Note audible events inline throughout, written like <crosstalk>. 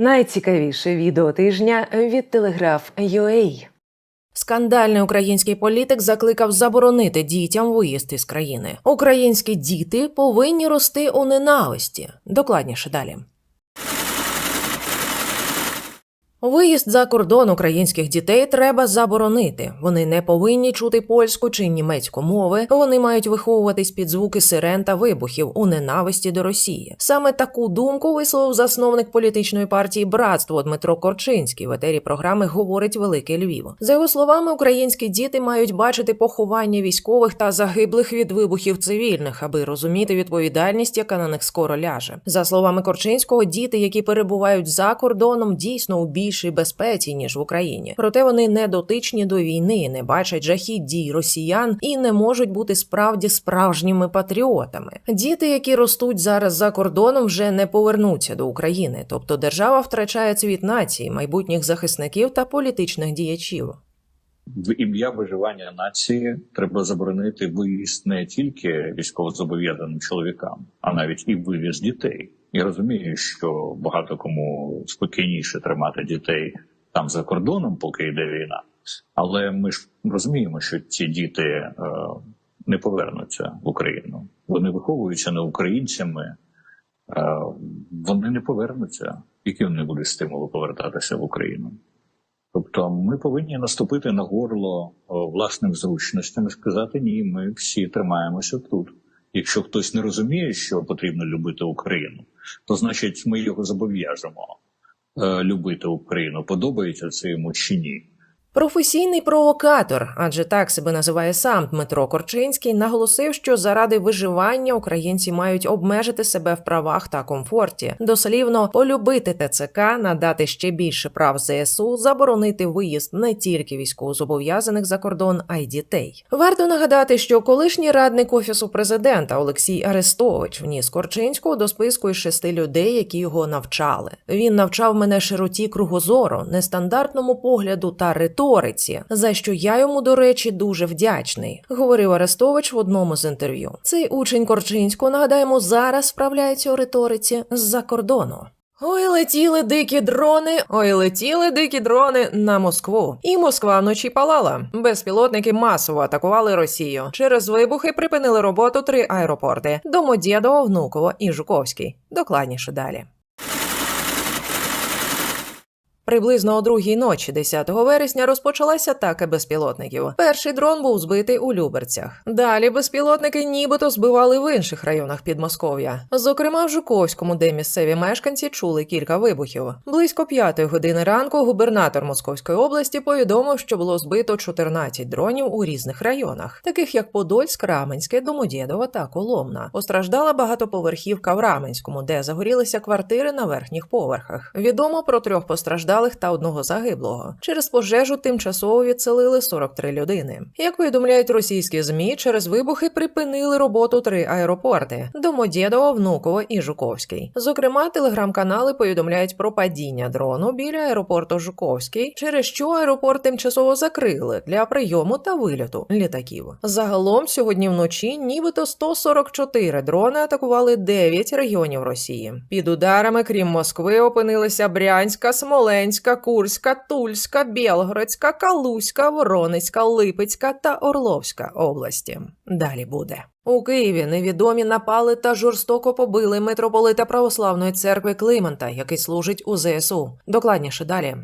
Найцікавіше відео тижня від Телеграф.UA. Скандальний український політик закликав заборонити дітям виїзд із країни. Українські діти повинні рости у ненависті. Докладніше далі. Виїзд за кордон українських дітей треба заборонити. Вони не повинні чути польську чи німецьку мови. Вони мають виховуватись під звуки сирен та вибухів у ненависті до Росії. Саме таку думку висловив засновник політичної партії Братство Дмитро Корчинський. В етері програми говорить Великий Львів. За його словами, українські діти мають бачити поховання військових та загиблих від вибухів цивільних, аби розуміти відповідальність, яка на них скоро ляже. За словами Корчинського, діти, які перебувають за кордоном, дійсно у більшій безпеці ніж в Україні. Проте вони не дотичні до війни, не бачать жахіть дій росіян і не можуть бути справді справжніми патріотами. Діти, які ростуть зараз за кордоном, вже не повернуться до України, тобто держава втрачає цвіт нації, майбутніх захисників та політичних діячів. в ім'я виживання нації треба заборонити виїзд не тільки військовозобов'язаним чоловікам, а навіть і вивіз дітей. Я розумію, що багато кому спокійніше тримати дітей там за кордоном, поки йде війна. Але ми ж розуміємо, що ці діти е, не повернуться в Україну. Вони виховуються не українцями, е, вони не повернуться. Які вони будуть стимулу повертатися в Україну? Тобто ми повинні наступити на горло власним зручностям і сказати ні, ми всі тримаємося тут. Якщо хтось не розуміє, що потрібно любити Україну, то значить ми його зобов'яжемо е, любити Україну. Подобається це йому чи ні. Професійний провокатор, адже так себе називає сам Дмитро Корчинський, наголосив, що заради виживання українці мають обмежити себе в правах та комфорті, дослівно полюбити ТЦК, надати ще більше прав ЗСУ, заборонити виїзд не тільки військовозобов'язаних за кордон, а й дітей. Варто нагадати, що колишній радник офісу президента Олексій Арестович вніс Корчинського до списку із шести людей, які його навчали. Він навчав мене широті кругозору, нестандартному погляду та риториці, за що я йому, до речі, дуже вдячний, говорив Арестович в одному з інтерв'ю. Цей учень Корчинського, нагадаємо, зараз справляється у риториці з-за кордону. Ой, летіли дикі дрони, ой, летіли дикі дрони на Москву. І Москва вночі палала. Безпілотники масово атакували Росію. Через вибухи припинили роботу три аеропорти: Домодєдово, Внуково і Жуковський. Докладніше далі. Приблизно о другій ночі, 10 вересня, розпочалася атака безпілотників. Перший дрон був збитий у Люберцях. Далі безпілотники нібито збивали в інших районах Підмосков'я, зокрема в Жуковському, де місцеві мешканці чули кілька вибухів. Близько п'ятої години ранку губернатор Московської області повідомив, що було збито 14 дронів у різних районах, таких як Подольськ, Раменське, Домодєдово та Коломна. Постраждала багатоповерхівка в Раменському, де загорілися квартири на верхніх поверхах. Відомо про трьох постраждалих та одного загиблого. Через пожежу тимчасово відселили 43 людини. Як повідомляють російські змі, через вибухи припинили роботу три аеропорти: Домодєдово, Внуково і Жуковський. Зокрема, телеграм-канали повідомляють про падіння дрону біля аеропорту Жуковський, через що аеропорт тимчасово закрили для прийому та вильоту літаків. Загалом сьогодні вночі, нібито 144 дрони атакували 9 регіонів Росії. Під ударами, крім Москви, опинилися Брянська, Смоленська, Курська, Тульська, Білгородська, Калузька, Воронецька, Липецька та Орловська області. Далі буде. У Києві невідомі напали та жорстоко побили митрополита Православної церкви Климента, який служить у ЗСУ. Докладніше далі.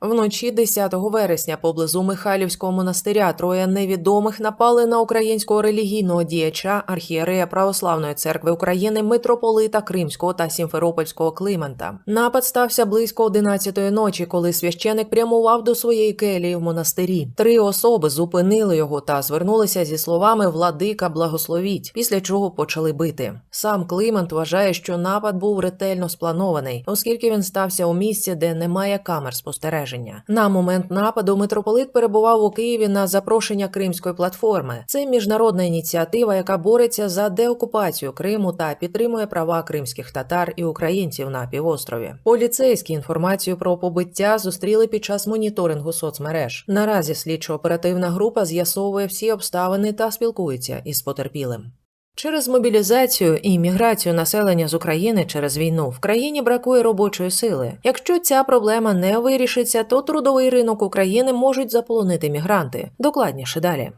Вночі 10 вересня поблизу Михайлівського монастиря троє невідомих напали на українського релігійного діяча архієрея Православної церкви України митрополита Кримського та Сімферопольського Климента. Напад стався близько 11-ї ночі, коли священик прямував до своєї келії в монастирі. Три особи зупинили його та звернулися зі словами Владика благословіть, після чого почали бити. Сам Климент вважає, що напад був ретельно спланований, оскільки він стався у місці, де немає камер спостереження. На момент нападу митрополит перебував у Києві на запрошення Кримської платформи. Це міжнародна ініціатива, яка бореться за деокупацію Криму та підтримує права кримських татар і українців на півострові. Поліцейські інформацію про побиття зустріли під час моніторингу соцмереж. Наразі слідчо-оперативна група з'ясовує всі обставини та спілкується із потерпілим. Через мобілізацію і міграцію населення з України через війну в країні бракує робочої сили. Якщо ця проблема не вирішиться, то трудовий ринок України можуть заполонити мігранти. Докладніше далі.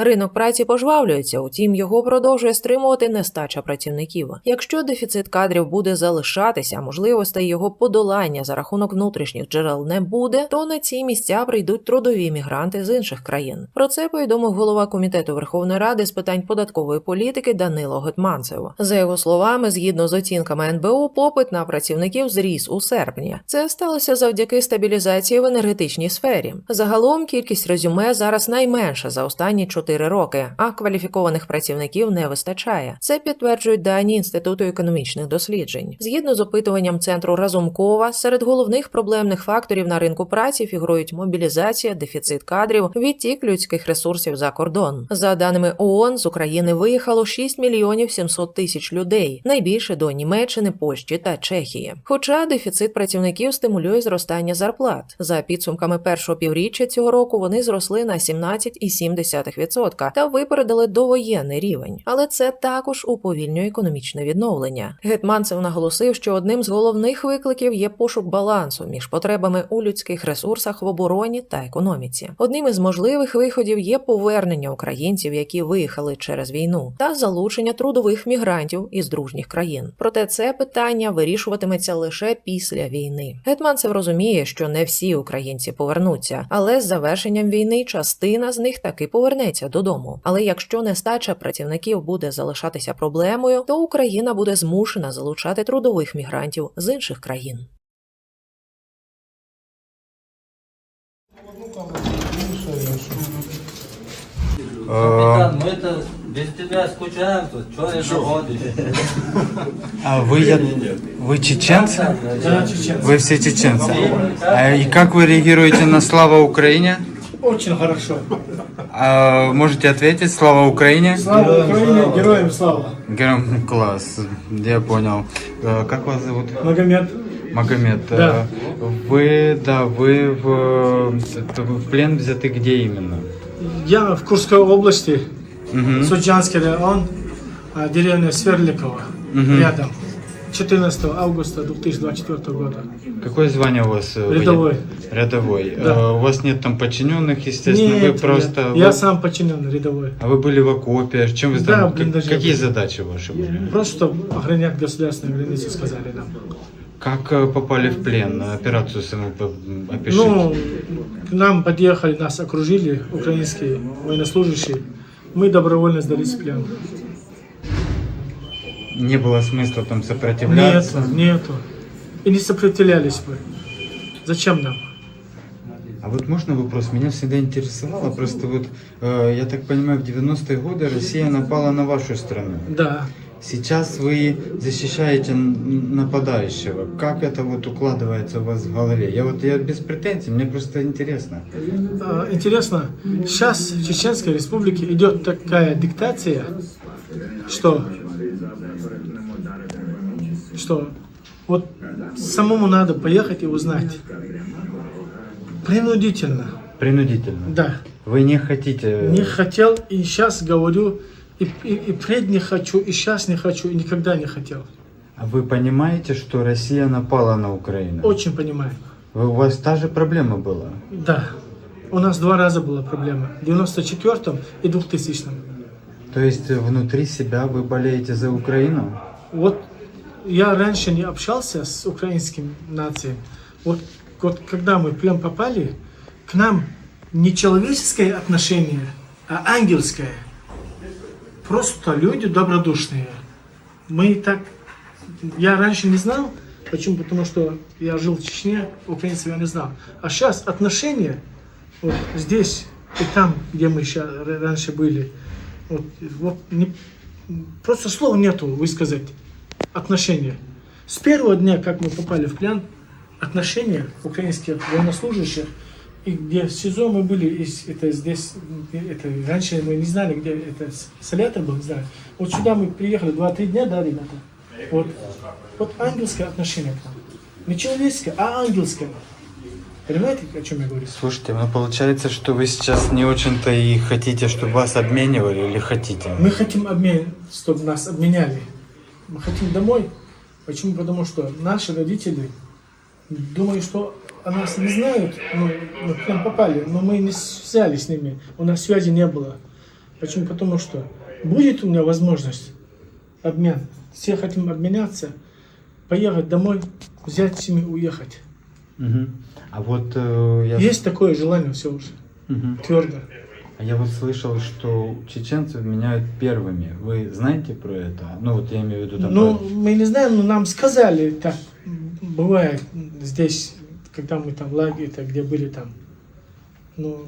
Ринок праці пожвавлюється, утім його продовжує стримувати нестача працівників. Якщо дефіцит кадрів буде залишатися, можливостей його подолання за рахунок внутрішніх джерел не буде, то на ці місця прийдуть трудові мігранти з інших країн. Про це повідомив голова комітету Верховної Ради з питань податкової політики Данило Гетманцев. За його словами, згідно з оцінками НБУ, попит на працівників зріс у серпні. Це сталося завдяки стабілізації в енергетичній сфері. Загалом кількість резюме зараз найменша за останні 4 роки, а кваліфікованих працівників не вистачає. Це підтверджують дані Інституту економічних досліджень. Згідно з опитуванням центру Разумкова, серед головних проблемних факторів на ринку праці фігурують мобілізація, дефіцит кадрів, відтік людських ресурсів за кордон. За даними ООН, з України виїхало 6 мільйонів 700 тисяч людей, найбільше до Німеччини, Польщі та Чехії. Хоча дефіцит працівників стимулює зростання зарплат. За підсумками першого півріччя цього року вони зросли на 17,7% та випередили довоєнний рівень. Але це також уповільнює економічне відновлення. Гетманцев наголосив, що одним з головних викликів є пошук балансу між потребами у людських ресурсах в обороні та економіці. Одним із можливих виходів є повернення українців, які виїхали через війну, та залучення трудових мігрантів із дружніх країн. Проте це питання вирішуватиметься лише після війни. Гетманцев розуміє, що не всі українці повернуться, але з завершенням війни частина з них таки повернеться додому. Але якщо нестача працівників буде залишатися проблемою, то Україна буде змушена залучати трудових мігрантів з інших країн. Капитан, мы это без тебя скучаем тут, что не заходишь? А вы, я, вы чеченцы? Да, Вы все чеченцы. А и как вы реагируете на «Слава Украине»? Очень хорошо. А, можете ответить «Слава Украине»? Слава Украине, героям слава. Гером- Класс, я понял. Э, Как вас зовут? Магомед. Магомед. Да. э, Вы, да, вы в, в плен взяты где именно? Я в Курской области, Мгм. Суджанский район, а, деревня Сверликово, рядом. 14 августа 2024 года. Какое звание у вас? э, Рядовой. Рядовой. Да. Э, У вас нет там подчиненных, естественно, вы Нет, просто... я, я вы- сам подчиненный рядовой. А вы были в окопе? Чем вы Да, там? Какие задачи ваши были? Просто охранять государственные границы, сказали нам. Как э, попали в плен? Операцию саму опишите. Ну, к нам подъехали, нас окружили украинские военнослужащие. Мы добровольно сдались в плен. Не было смысла там Нет, сопротивляться. нету. И не сопротивлялись бы. Зачем нам? А вот можно вопрос? Меня всегда интересовало, просто вот, э, я так понимаю, в 90-е годы Россия напала на вашу страну. Да. Сейчас вы защищаете нападающего. Как это вот укладывается у вас в голове? Я вот я без претензий, мне просто интересно. А, Интересно, сейчас в Чеченской Республике идет такая диктация, что, что вот самому надо поехать и узнать. Принудительно, Принудительно. да. Вы не хотите... Не хотел и сейчас говорю, и, и, и пред не хочу, и сейчас не хочу, и никогда не хотел. А вы понимаете, что Россия напала на Украину? Очень понимаю. Вы- у вас та же проблема была? Да. У нас два раза была проблема. В 94-м и 2000-м. То есть внутри себя вы болеете за Украину? Вот я раньше не общался с украинским нацией. Вот, вот когда мы в попали, к нам не человеческое отношение, а ангельское. Просто люди добродушные. Мы так... Я раньше не знал, почему? Потому что я жил в Чечне, украинцев я не знал. А сейчас отношения вот здесь и там, где мы р- раньше были, вот, вот не- просто слов нету высказать отношения. С первого дня, как мы попали в плен, отношения украинских военнослужащих, и где в СИЗО мы были, и это здесь, это, раньше мы не знали, где это, Солятор был, не знаю. Вот сюда мы приехали, два-три дня, да, ребята? Вот, вот ангельское отношение к нам. Не человеческое, а ангельское. Понимаете, о чем я говорю? Слушайте, ну получается, что вы сейчас не очень-то и хотите, чтобы вас обменивали или хотите? Мы хотим обмен, чтобы нас обменяли. Мы хотим домой. Почему? Потому что наши родители, думаю, что о нас не знают, ну, мы к нам попали, но мы не связались с ними, у нас связи не было. Почему? Потому что будет у меня возможность обмен. Все хотим обменяться, поехать домой, взять семью, уехать. Мгм. А вот э, я... Есть такое желание все уже, Мгм. твердо. А я вот слышал, что чеченцев меняют первыми. Вы знаете про это? Ну вот я имею в виду там... Ну, мы не знаем, но нам сказали, так бывает здесь, когда мы там в лагере, так, где были там. Ну,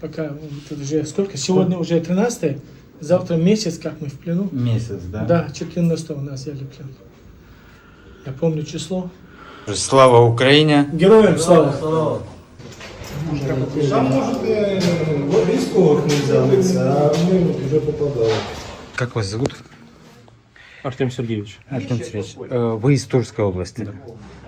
пока вот уже сколько? Сегодня уже 13 завтра месяц, как мы в плену. Месяц, да? Да, 14 у нас взяли плен. Я помню число. Слава Украине! Героям слава! Слава. Там можете військових не взялися, а ми вже попадали. Как вас зовут? Артем Сергеевич. Артем Сергеевич. Э, Вы из Тульской области.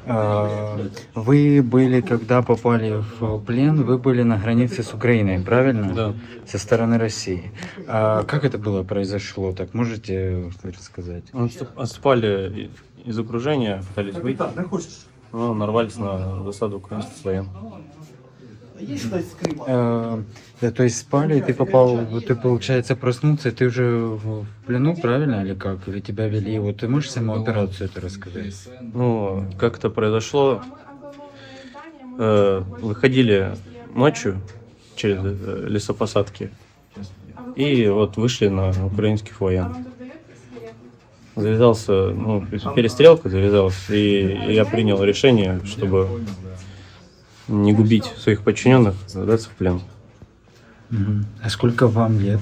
Э, Вы были, когда попали в плен, вы были на границе с Украиной, правильно? Да. Со стороны России. А как это было произошло? Так можете рассказать? Отступ- Отступали и- из окружения, пытались выйти. Но нарвались на засаду украинских славян. Э, да, то есть спали, и ты попал, вот ты, получается, проснулся, и ты уже в плену, правильно, или как? Или тебя вели? Вот ты можешь саму операцию это рассказать? Ну, как это произошло? Э, Выходили ночью через э, лесопосадки и вот вышли на украинских воян. Завязался, ну, перестрелка завязалась, и я принял решение, чтобы не губить своих подчиненных, сдаться в плен. А сколько вам лет?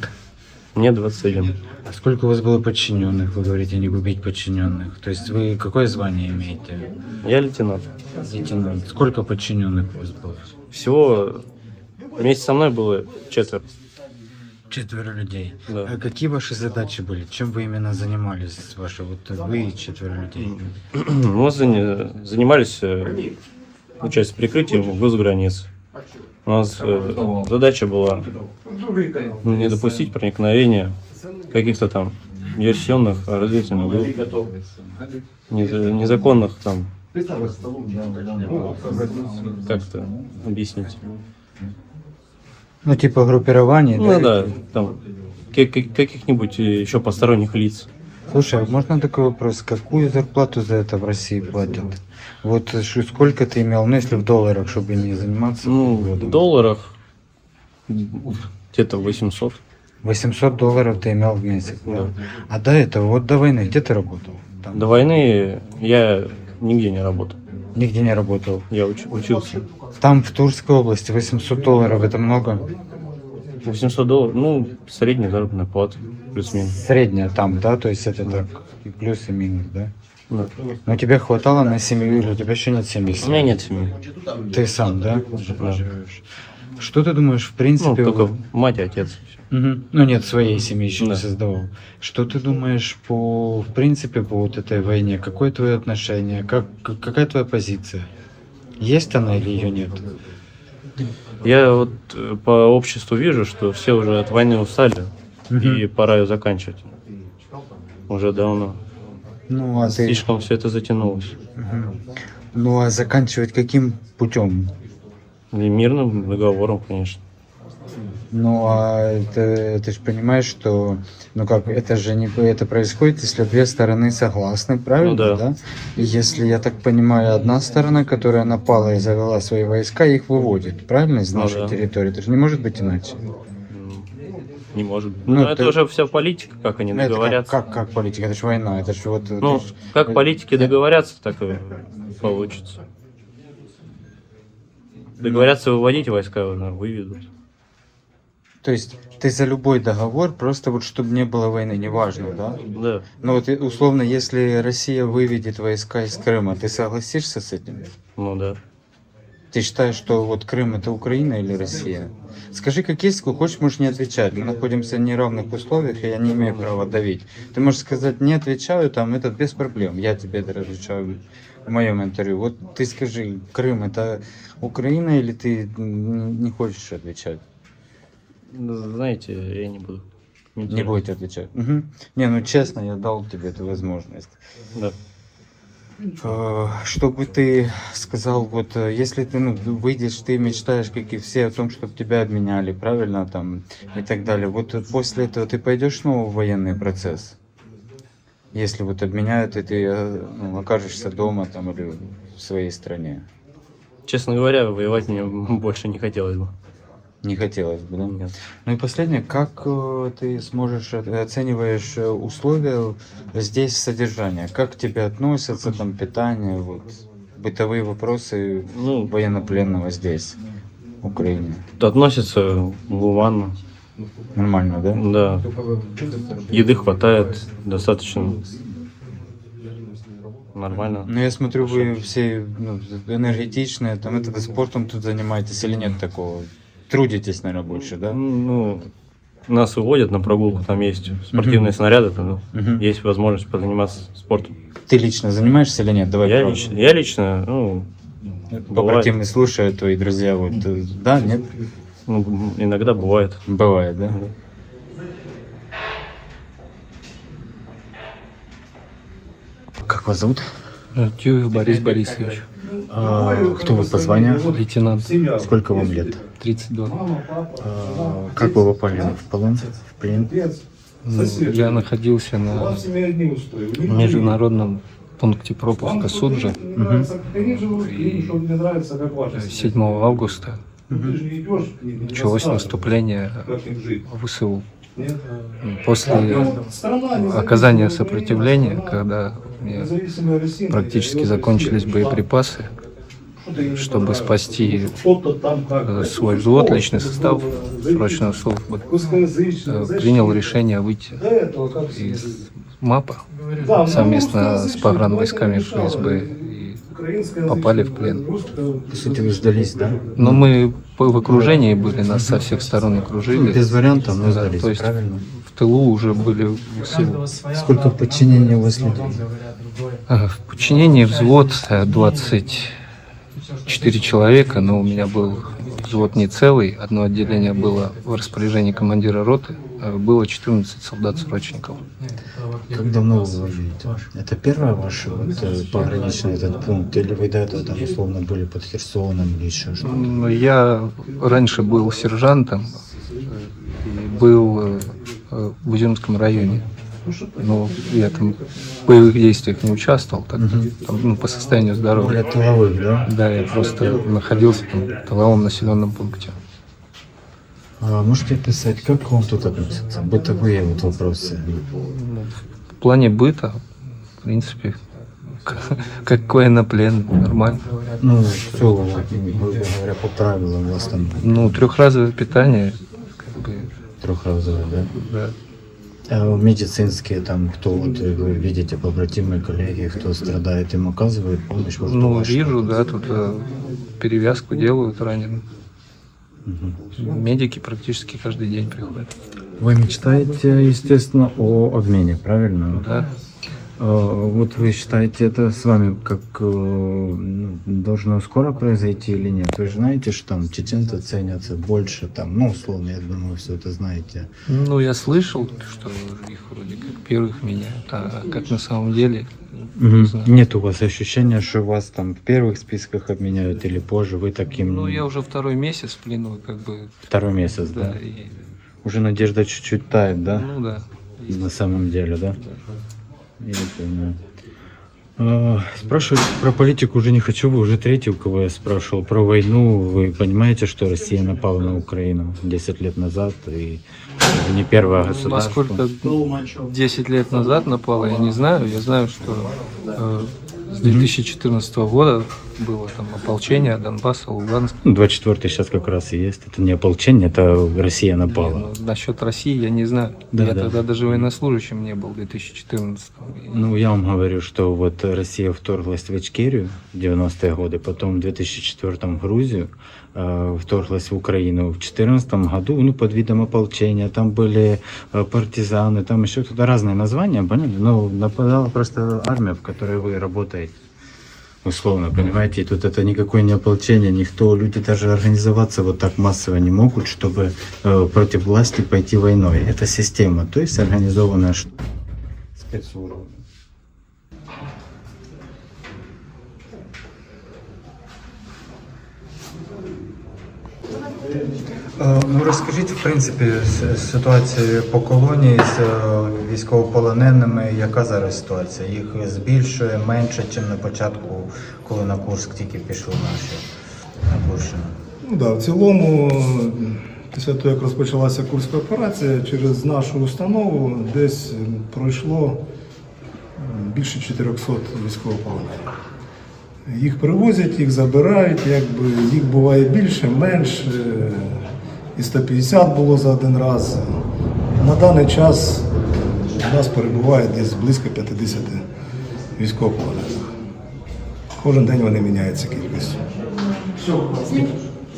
Мне 21. А сколько у вас было подчиненных? Вы говорите, не губить подчиненных. То есть вы какое звание имеете? Я лейтенант. Лейтенант. Сколько подчиненных у вас было? Всего вместе со мной было четверо. Четверо людей. Да. А какие ваши задачи были? Чем вы именно занимались? Ваши вот вы и четверо людей. <clears throat> Мы зани- занимались э, ну, часть прикрытием вглубь границ. У нас э, задача была не допустить проникновения каких-то там диверсионных разведывательных групп, нез- незаконных там, как это объяснить? Ну, типа группирований, Ну да, там ка- ка- каких-нибудь э, еще посторонних лиц. Слушай, а можно такой вопрос? Какую зарплату за это в России платят? Вот ш- сколько ты имел, ну если в долларах, чтобы не заниматься Ну, в долларах где-то 800. 800 долларов ты имел в месяц, да? А до этого, вот до войны, где ты работал? Там До войны я нигде не работал. нигде не работал. Я уч- учился. Там в Турской области 800 долларов, это много? 800 долларов, ну, средняя заработная плата, плюс-минус. Средняя там, да? То есть это так, и плюс и минус, да? Да. Но тебе хватало на семью или у тебя еще нет семьи? У меня нет семьи. Ты сам, да? Да. Что ты думаешь, в Ну, принципе... только вот- мать и отец. Мгм. Ну нет, своей семьи еще не Да. создавал. Что ты думаешь по, в принципе, по вот этой войне? Какое твое отношение? Как- какая твоя позиция? Есть она или ее нет? Я вот э, по обществу вижу, что все уже от войны устали, и пора ее заканчивать. Уже давно. Ну а ты, Слишком все это затянулось. ну а заканчивать каким путем? И мирным договором, конечно. Ну а это, ты же понимаешь, что, ну как, это же не, это происходит, если две стороны согласны, правильно? Ну да. И если я так понимаю, одна сторона, которая напала и завела свои войска, их выводит, правильно, из Ну нашей да. территории? Это же не может быть иначе. Не может быть. Ну, Ну, ты- это уже вся политика, как они это договорятся. Как, как, как политика? Это же война, это же вот... Ну, это ж- как политики договорятся, так и получится. Договорятся выводить войска, ну, выведут. То есть ты за любой договор, просто вот чтобы не было войны, неважно, да? Да. Ну вот и, условно, если Россия выведет войска из Крыма, ты согласишься с этим? Ну да. Ты считаешь, что вот Крым это Украина или Россия? Скажи, как есть, сколько хочешь, можешь не отвечать. Мы находимся в неравных условиях, и я не имею права давить. Ты можешь сказать, не отвечаю, там, это без проблем. Я тебе это разрешаю в моем интервью. Вот ты скажи, Крым это Украина или ты м, не хочешь отвечать? Знаете, я не буду. Не будете отвечать. Мгм. Не, ну честно, я дал тебе эту возможность. Да. Э, Чтобы ты сказал, вот э, если ты ну, выйдешь, ты мечтаешь, как и все, о том, чтобы тебя обменяли, правильно, там, и так далее. Вот после этого ты пойдешь снова в военный процесс? Если вот обменяют, и ты э, ну, окажешься дома там или в своей стране. Честно говоря, воевать мне <laughs> больше не хотелось бы. Не хотелось бы, да? Нет. Ну и последнее, как э, ты сможешь оцениваешь э, условия здесь содержания? Как к тебе относятся, там питание, вот бытовые вопросы Ну, военнопленного здесь, в Украине? относятся гуманно. Нормально, да? Да. Еды хватает достаточно. Нормально. Ну я смотрю, вы все ну, энергетичные, там это вы спортом тут занимаетесь или нет такого? Трудитесь, наверное, больше, да? Ну, нас выводят на прогулку, там есть спортивные снаряды, там Мгм. есть возможность позаниматься спортом. Ты лично занимаешься или нет? Давай Я правду. лично, я лично, ну, бывает. Побратимы слушают, твои друзья, вот, э, да, нет? ну, иногда бывает. Бывает, да? Как вас зовут? Тюев Борис Борисович, А, кто вы по званию? лейтенант, Сколько вам лет? 32. А, как вы попали в полон? В плен? Ну, Я находился на международном пункте пропуска Суджа 7 августа. Началось наступление ВСУ. После оказания сопротивления, когда практически закончились боеприпасы, чтобы спасти свой взвод, личный состав срочного службы, э, принял решение выйти из МАПа совместно с погранвойсками ФСБ и попали в плен. По сути, вы сдались, да? Но мы по- в окружении были, нас со всех сторон окружили. Без вариантов, но Да, сдались, то есть правильно? в тылу уже были ВСУ. Сколько в подчинении у вас людей? В подчинении взвод э, 24 человека, но у меня был взвод не целый. Одно отделение было в распоряжении командира роты, а было 14 солдат-срочников. Как давно вы воюете? Это первый ваш вот, э, пограничный этот пункт? Или вы до этого там условно были под Херсоном или еще что-то? М, Я раньше был сержантом э, был э, э, в Узюмском районе. Но я там в боевых действиях не участвовал, так, там, ну, по состоянию Более здоровья. тыловых, да? Да, я просто находился там, в тыловом населенном пункте. А можете описать, как к вам тут относятся? Бытовые вот вопросы. В плане быта, в принципе, как к военнопленным, нормально. Ну, все, грубо говоря, по правилам у вас там Ну, трехразовое питание, как бы, трехразовые, да? да. А медицинские там, кто вот э, вы видите, побратимые, коллеги, кто страдает, им оказывают помощь? может, Ну, ваша? вижу, да, тут э, перевязку делают раненым. Медики практически каждый день приходят. Вы мечтаете, естественно, о обмене, правильно? Да. А, Вот вы считаете, это с вами как э, ну, должно скоро произойти или нет? Вы же знаете, что там чеченцы ценятся больше, там, ну, условно, я думаю, все это знаете. Ну, я слышал, что их вроде как первых меняют, а как на самом деле, не знаю. Нет у вас ощущения, что вас там в первых списках обменяют или позже, вы таким Ну, я уже второй месяц в плену, как бы, второй месяц, да? да, и, Уже надежда чуть-чуть тает, да? ну да. На самом деле, да? Я понимаю. А, Спрашивать про политику уже не хочу, вы уже третий, у кого я спрашивал. Про войну вы понимаете, что Россия напала на Украину 10 лет назад, и это не первое государство. Насколько 10 лет назад напало, я не знаю. Я знаю, что э, С 2014 года было там ополчение Донбасса, Луганска. Ну, 24-й сейчас как раз и есть. Это не ополчение, это Россия Не, напала. ну, насчет России я не знаю. Да, я да. тогда даже военнослужащим не был в 2014 Ну, я вам говорю, что вот Россия вторглась в Ичкерию в 90-е годы, потом в 2004 в Грузию, э, вторглась в Украину в 2014 году, ну, под видом ополчения. Там были э, партизаны, там еще туда разные названия, поняли? Ну, нападала просто армия, в которой вы работаете. Условно, понимаете, и тут это никакое не ополчение, никто, люди даже организоваться вот так массово не могут, чтобы э, против власти пойти войной. Это система, то есть организованная ш- Ну розкажіть, в принципі, ситуацію по колонії з е, військовополоненими. Яка зараз ситуація? Їх збільшує менше, ніж на початку, коли на Курск тільки пішли наші на Курщину. Ну да, в цілому, після того, як розпочалася Курська операція, через нашу установу десь пройшло більше 400 військовополонених. Їх привозять, їх забирають, якби їх буває більше, менше. І 150 було за один раз. На даний час у нас перебуває десь близько 50 військовополонених. Кожен день вони міняються кількістю.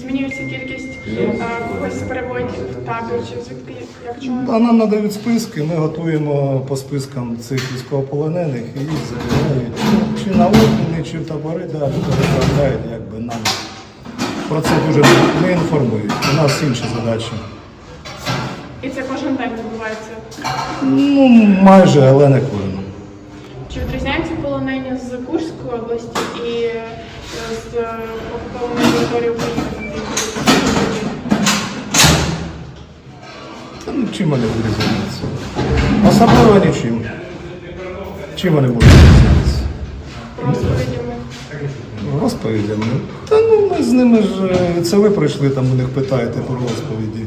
Змінюється кількість а, когось переводять в табір чи звідки як чому? Да, нам надають списки, ми готуємо по спискам цих військовополонених і їх забирають чи на обміни, чи в табори, да, люди відправляють, якби нам про це дуже не інформують. У нас інші задачі. І це кожен день відбувається. Ну, майже, але не кожен. Чи відрізняються полонені з Курської області і е, з е, окупованої території України? Та ну, чим вони відрізняються? Особливо нічим. Чим вони будуть відрізнятися? Розповідями. Та ну ми з ними ж е, це ви прийшли, там у них питаєте про розповіді.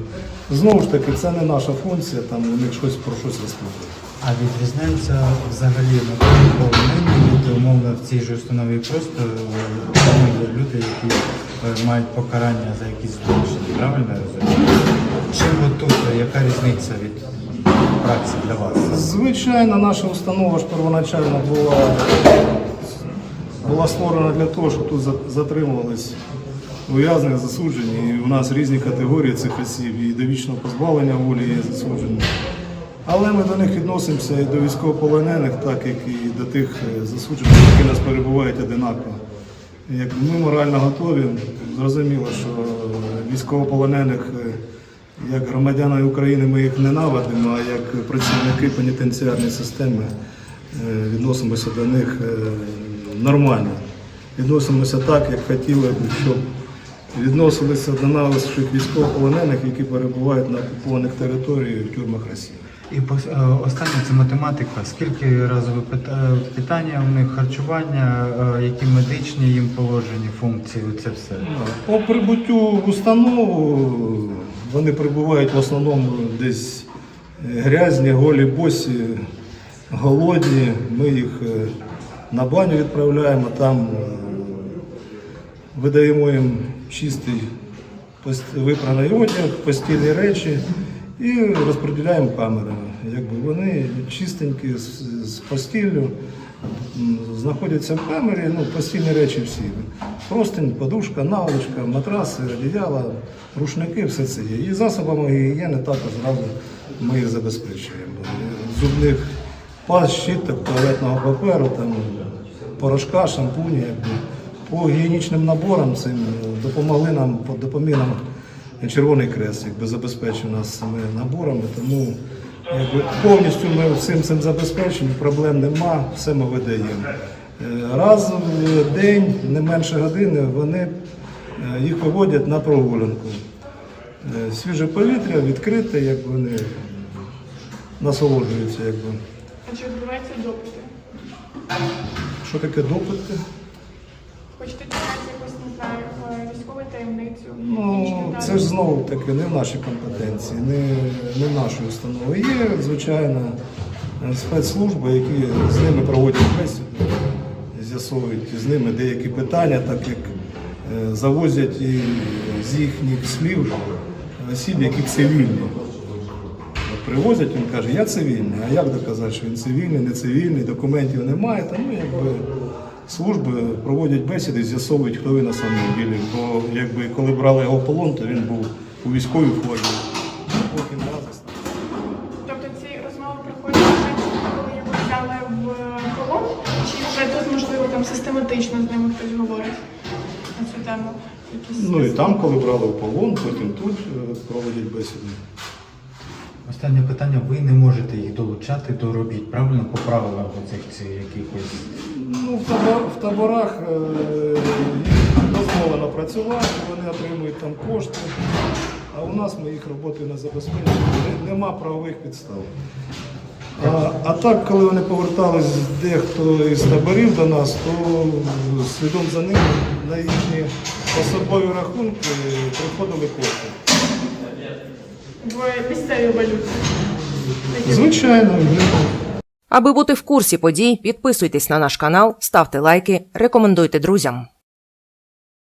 Знову ж таки, це не наша функція, там у них щось про щось розповідати. А відрізняються взагалі на полонені люди умовно в цій же установі просто е, люди, які е, мають покарання за якісь злочини. Правильно я розумію? Чим от тут, е, яка різниця від праці для вас? Звичайно, наша установа ж первоначально була, була створена для того, щоб тут затримувались ув'язнені, засуджені. І у нас різні категорії цих осіб, і до вічного позбавлення волі є засуджені. Але ми до них відносимося і до військовополонених, так як і до тих е, засуджених, які нас перебувають одинаково. Як ми морально готові, зрозуміло, що військовополонених е, як громадяни України ми їх ненавидимо, а як працівники пенітенціарної системи е, відносимося до них е, нормально. Відносимося так, як хотіли б, щоб відносилися до наших військовополонених, які перебувають на окупованих територіях в тюрмах Росії. І е, останнє це математика. Скільки разове пита- питання у них харчування, які медичні їм положені функції, це все. По прибуттю в установу вони прибувають в основному десь е, грязні, голі босі, голодні. Ми їх е, на баню відправляємо, там е, видаємо їм чистий випраний одяг, постільні речі і розподіляємо камерами. Якби вони чистенькі з, постіллю, знаходяться в камері, ну, постільні речі всі. Простинь, подушка, наволочка, матраси, одіяла, рушники, все це є. І засобами гігієни також зразу ми їх забезпечуємо. Зубних паст, щиток, туалетного паперу, там, порошка, шампуні. По гігієнічним наборам цим е, допомогли нам, по- допоміг нам Червоний Крест, якби забезпечив нас цими наборами. Тому якби, повністю ми всім цим забезпечені, проблем нема, все ми видаємо. Е, Раз в день, не менше години, вони е, їх виводять на прогулянку. Е, Свіже повітря, відкрите, як вони насолоджуються. Якби. А чи відбуваються допити? Що таке допити? Хочете якусь, не знаю, військову таємницю? Ну, це ж знову таки не в нашій компетенції, не, не в нашої установи. Є, звичайно, спецслужби, які з ними проводять бесіду, з'ясовують з ними деякі питання, так як е, завозять і з їхніх слів осіб, які цивільні. Привозять, він каже, я цивільний, а як доказати, що він цивільний, не цивільний, документів немає, та ну якби служби проводять бесіди, з'ясовують, хто він на самом ділі. Бо якби коли брали його в полон, то він був у військовій формі. Тобто ці розмови проходять коли його взяли в полон, чи вже тут можливо там систематично з ними хтось говорить на цю тему? Якісь Ну і там, коли брали в полон, потім тут е, проводять бесіди. Останнє питання, ви не можете їх долучати до робіт, правильно? По правилам оцих якихось. Ну, в, табор, в таборах е, дозволено працювати, вони отримують там кошти, а у нас ми їх роботою не забезпечуємо, Не- нема правових підстав. А, а так, коли вони повертались дехто із таборів до нас, то слідом за ними на їхні особові рахунки приходили кошти. В місцевій валюті? Звичайно, Аби бути в курсі подій, підписуйтесь на наш канал, ставте лайки, рекомендуйте друзям.